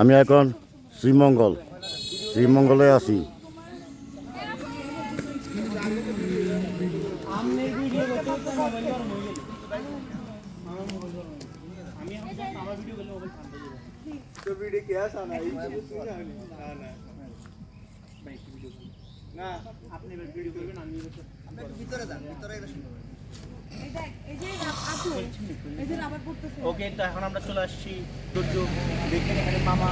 আমি এখন শ্রীমঙ্গল শ্রীমঙ্গলে আছি। না আপনি ভিডিও করবেন আমি ভিতরে যান ভিতরে ওকে তো এখন আমরা চলে আসছি দুর্যোগ। দেখেন এখানে মামা।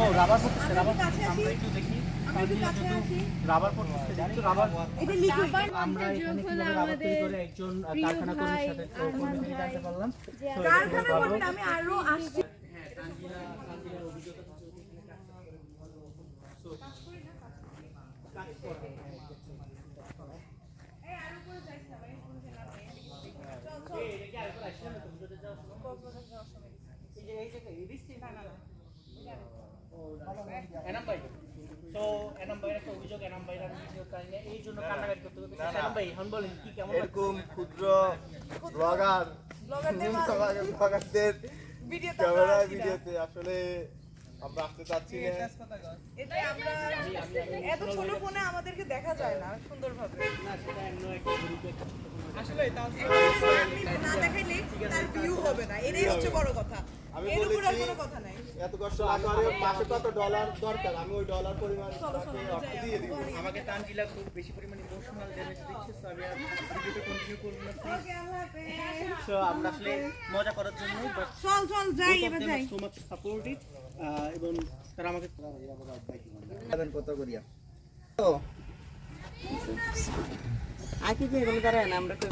ও রাবার পড়তেছে রাবার আমরা একটু দেখি। রাবার পড়তেছে দেখি রাবার। আমরা এখানে কীভাবে রাবার তৈরি করে একজন কারখানা কর্মীর সাথে কর্মী জানতে পারলাম কারখানা করবেন, আমি আরও আসছি। এনাম ভাই তো এনাম ভাইয়ের একটা অভিযোগ এনাম ভাইয়ের আমি ভিডিও এই জন্য কান্নাকাটি করতে করতে এনাম ভাই এখন বলেন কি কেমন এরকম ক্ষুদ্র ব্লগার ব্লগারদের মাঝে। ভিডিওতে আমরা ক্যামেরায় আসি না। ভিডিওতে আসলে আমরা আসতে চাচ্ছি না। এটাই আমরা এত ছোট ফোনে আমাদেরকে দেখা যায় না সুন্দরভাবে। না সেটা একটা আসলে না দেখাইলে তার ভিউ হবে না। এটাই হচ্ছে বড় কথা। আমি এর উপর আর বলেছি- কোনো কথা নাই। এত কষ্ট না করে মাসে কত ডলার দরকার? আমি ওই ডলার পরিমাণ তাকে দিয়ে দিব। আমাকে তানজিলা খুব বেশি পরিমাণে ইমোশনাল ড্যামেজ দিচ্ছে সো আমি আর ভিডিওটা কন্টিনিউ করব না প্লিজ ওকে, আল্লাহ হাফেজ। সো আমরা আসলে মজা করার জন্য চল চল যাই এবার যাই। সো মাচ সাপোর্টিভ এবং তারা আমাকে কত করিয়া আগে যে এগুলো দাঁড়ায় না আমরা তো